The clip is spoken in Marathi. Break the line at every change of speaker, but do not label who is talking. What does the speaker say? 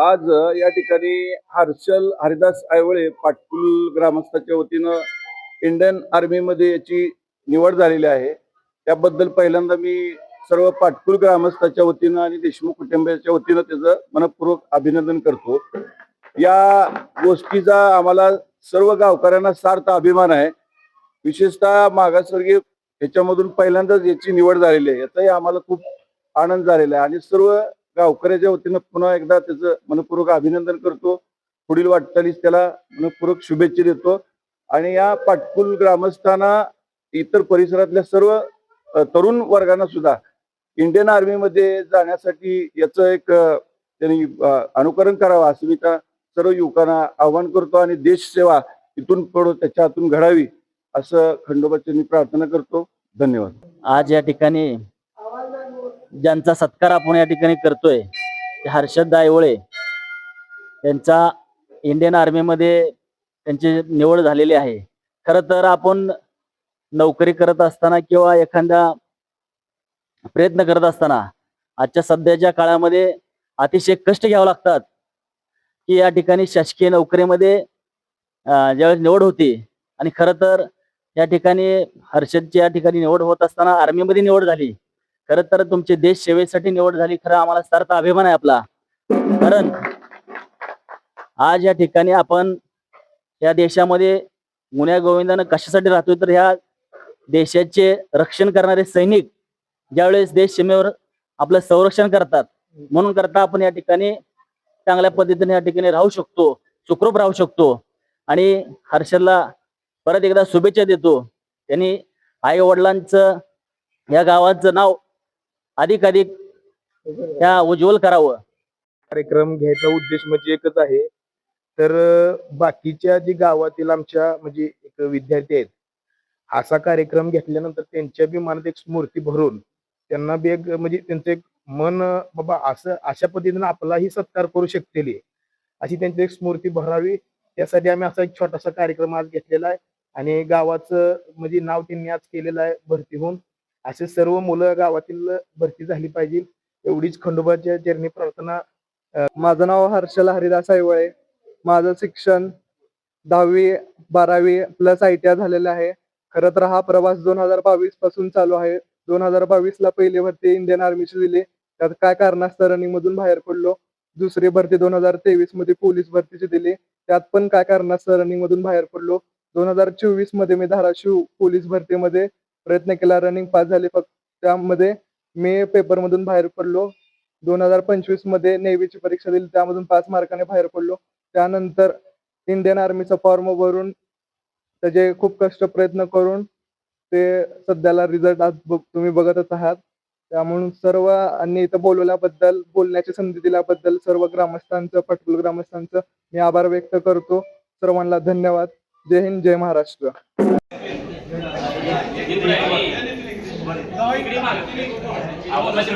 आज या ठिकाणी हर्षल हरिदास आयवळे पाटकुल ग्रामस्थाच्या वतीनं इंडियन आर्मीमध्ये याची निवड झालेली आहे. त्याबद्दल पहिल्यांदा मी सर्व पाटकुल ग्रामस्थाच्या वतीनं आणि देशमुख कुटुंबियाच्या वतीनं त्याचं मनपूर्वक अभिनंदन करतो. या गोष्टीचा आम्हाला सर्व गावकऱ्यांना सार्थ अभिमान आहे. विशेषतः मागासवर्गीय ह्याच्यामधून पहिल्यांदाच याची निवड झालेली आहे. याचाही आम्हाला खूप आनंद झालेला आहे. आणि सर्व गावकऱ्याच्या वतीनं पुन्हा एकदा त्याचं मनपूर्वक अभिनंदन करतो. पुढील वाटचालीस त्याला मनपूर्वक शुभेच्छा देतो. आणि या पाटकुल ग्रामस्थांना इतर परिसरातल्या सर्व तरुण वर्गांना सुद्धा इंडियन आर्मीमध्ये जाण्यासाठी याचं एक त्यांनी अनुकरण करावं असं मी त्या सर्व युवकांना आवाहन करतो आणि देश सेवा इथून पडो त्याच्या हातून घडावी असं खंडोबाची मी प्रार्थना करतो. धन्यवाद.
आज या ठिकाणी ज्यांचा सत्कार आपण या ठिकाणी करतोय ते हर्षद दायवळे यांचा इंडियन आर्मीमध्ये त्यांची निवड झालेली आहे. खरं तर आपण नोकरी करत असताना किंवा एखादा प्रयत्न करत असताना आजच्या सध्याच्या काळामध्ये अतिशय कष्ट घ्यावं लागतात की या ठिकाणी शासकीय नोकरीमध्ये ज्यावेळेस निवड होती आणि खरं तर या ठिकाणी हर्षदची या ठिकाणी निवड होत असताना आर्मीमध्ये निवड झाली. खरं तर तुमची देश सेवेसाठी निवड झाली खरं आम्हाला सार्थ अभिमान आहे आपला. कारण आज या ठिकाणी आपण या देशामध्ये गुन्ह्या गोविंदानं कशासाठी राहतोय तर ह्या देशाचे रक्षण करणारे सैनिक ज्यावेळेस देश सीमेवर आपलं संरक्षण करतात म्हणून करता आपण या ठिकाणी चांगल्या पद्धतीने या ठिकाणी राहू शकतो सुखरूप राहू शकतो. आणि हर्षदला परत एकदा शुभेच्छा देतो. त्यांनी आई वडिलांचं या गावाचं नाव अधिक अधिक त्या उज्ज्वल करावं.
कार्यक्रम घ्यायचा उद्देश म्हणजे एकच आहे. तर बाकीच्या जी गावातील आमच्या म्हणजे एक विद्यार्थी आहेत असा कार्यक्रम घेतल्यानंतर त्यांच्या बी मनात एक स्मृती भरून त्यांना बी एक म्हणजे त्यांचं एक मन बाबा असं अशा पद्धतीने आपलाही सत्कार करू शकतील. अशी त्यांची एक स्मृती भरावी. त्यासाठी आम्ही असा एक छोटासा कार्यक्रम आज घेतलेला आहे. आणि गावाचं म्हणजे नाव त्यांनी आज केलेलं आहे भरती होऊन. असे सर्व मुलं गावातील भरती झाली पाहिजे. एवढीच खंडोबाच्या चरणी प्रार्थना.
माझं नाव हर्षल हरिदास ऐवळे. माझं शिक्षण दहावी बारावी प्लस आय टी आय झालेलं आहे. खरं तर हा प्रवास दोन हजार बावीसपासून चालू आहे. दोन हजार बावीस ला पहिली भरती इंडियन आर्मीची दिली त्यात काय कारणास्तव रनिंग मधून बाहेर पडलो. दुसरी भरती दोन हजार तेवीसमध्ये पोलीस भरतीची दिली. त्यात पण काय कारणास्तव रनिंग मधून बाहेर पडलो. दोन हजार चोवीसमध्ये मी धाराशिव पोलीस भरतीमध्ये प्रयत्न केला. रनिंग पास झाले. फक्त त्यामध्ये मी पेपर मधून बाहेर पडलो. दोन हजार पंचवीसमध्ये नेव्हीची परीक्षा दिली. त्यामधून पाच मार्काने बाहेर पडलो. त्यानंतर इंडियन आर्मीचा फॉर्म भरून त्याचे खूप कष्ट प्रयत्न करून ते सध्याला रिझल्ट आज बघ- तुम्ही बघतच आहात. त्यामुळे सर्व आणि इथं बोलवल्याबद्दल बोलण्याची संधी दिल्याबद्दल सर्व ग्रामस्थांचं पटकुल ग्रामस्थांचं मी आभार व्यक्त करतो. सर्वांना धन्यवाद. जय हिंद जय महाराष्ट्र.
आवाज